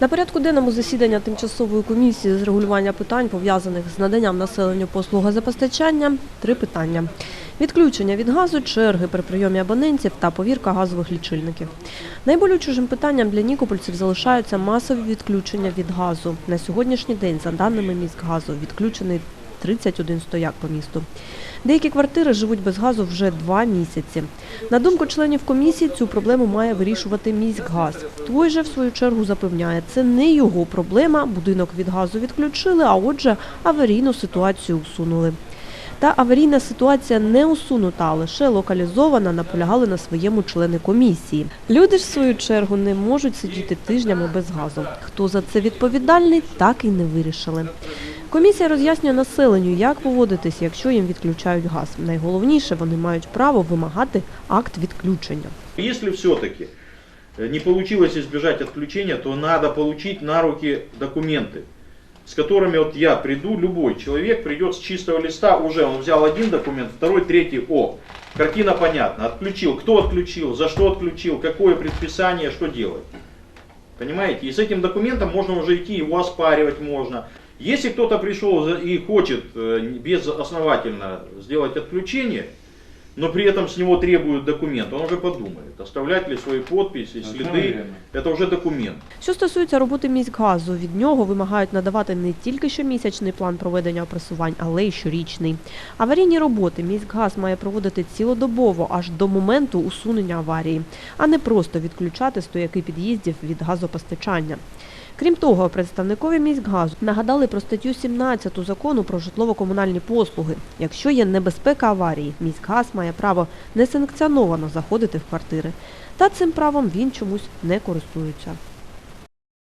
На порядку денному засідання тимчасової комісії з регулювання питань, пов'язаних з наданням населенню послуги за постачання, три питання. Відключення від газу, черги при прийомі абонентів та повірка газових лічильників. Найболючішим питанням для нікопольців залишаються масові відключення від газу. На сьогоднішній день, за даними міськгазу, відключений 31 стояк по місту. Деякі квартири живуть без газу вже два місяці. На думку членів комісії, цю проблему має вирішувати міськгаз. Той же, в свою чергу, запевняє, це не його проблема, будинок від газу відключили, а отже, аварійну ситуацію усунули. Та аварійна ситуація не усунута, а лише локалізована, наполягали на своєму члени комісії. Люди ж, в свою чергу, не можуть сидіти тижнями без газу. Хто за це відповідальний, так і не вирішили. Комісія роз'яснює населенню, як поводитись, якщо їм відключають газ. Найголовніше, вони мають право вимагати акт відключення. Если все-таки не получилось избежать отключения, то надо получить на руки документы, с которыми вот я приду, любой человек придет с чистого листа, уже он взял один документ, второй, третий, о, картина понятна, отключил, кто отключил, за что отключил, какое предписание, что делать. Понимаете? И с этим документом можно уже идти, его оспаривать можно. Если кто-то пришел за- и хочет э, безосновательно сделать отключение, но при этом с него требуют документ, он уже подумает, оставлять ли свои подписи, следы, это уже документ. Що стосується роботи міськгазу, від нього вимагають надавати не тільки щомісячний план проведення опресувань, але й щорічний. Аварійні роботи міськгаз має проводити цілодобово аж до моменту усунення аварії, а не просто відключати стояки під'їздів від газопостачання. Крім того, представникові міськгазу нагадали про статтю 17 закону про житлово-комунальні послуги. Якщо є небезпека аварії, міськгаз має право несанкціоновано заходити в квартири. Та цим правом він чомусь не користується.